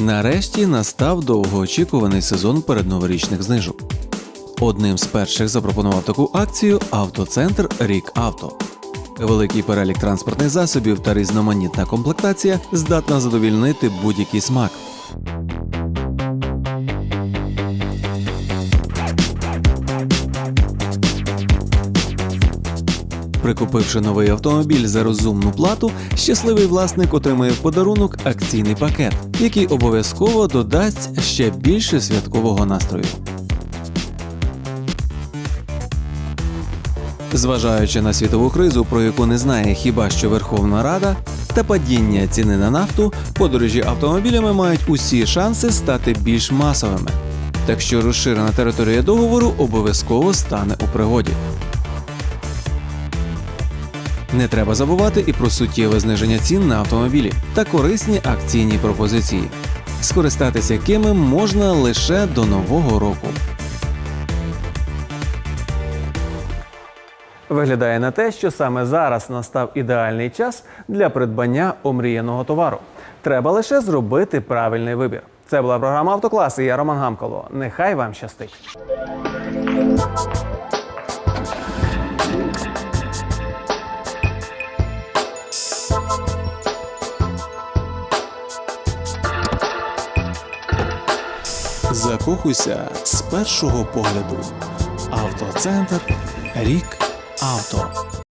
Нарешті настав довгоочікуваний сезон передноворічних знижок. Одним з перших запропонував таку акцію автоцентр Рік Авто. Великий перелік транспортних засобів та різноманітна комплектація здатна задовільнити будь-який смак. Прикупивши новий автомобіль за розумну плату, щасливий власник отримує в подарунок акційний пакет, який обов'язково додасть ще більше святкового настрою. Зважаючи на світову кризу, про яку не знає хіба що Верховна Рада, та падіння ціни на нафту, подорожі автомобілями мають усі шанси стати більш масовими. Так що розширена територія договору обов'язково стане у пригоді. Не треба забувати і про суттєве зниження цін на автомобілі та корисні акційні пропозиції, скористатися якими можна лише до нового року. Виглядає на те, що саме зараз настав ідеальний час для придбання омріяного товару. Треба лише зробити правильний вибір. Це була програма Автоклас і я Роман Гамкало. Нехай вам щастить. Закохуйся з першого погляду. Автоцентр Рік Авто.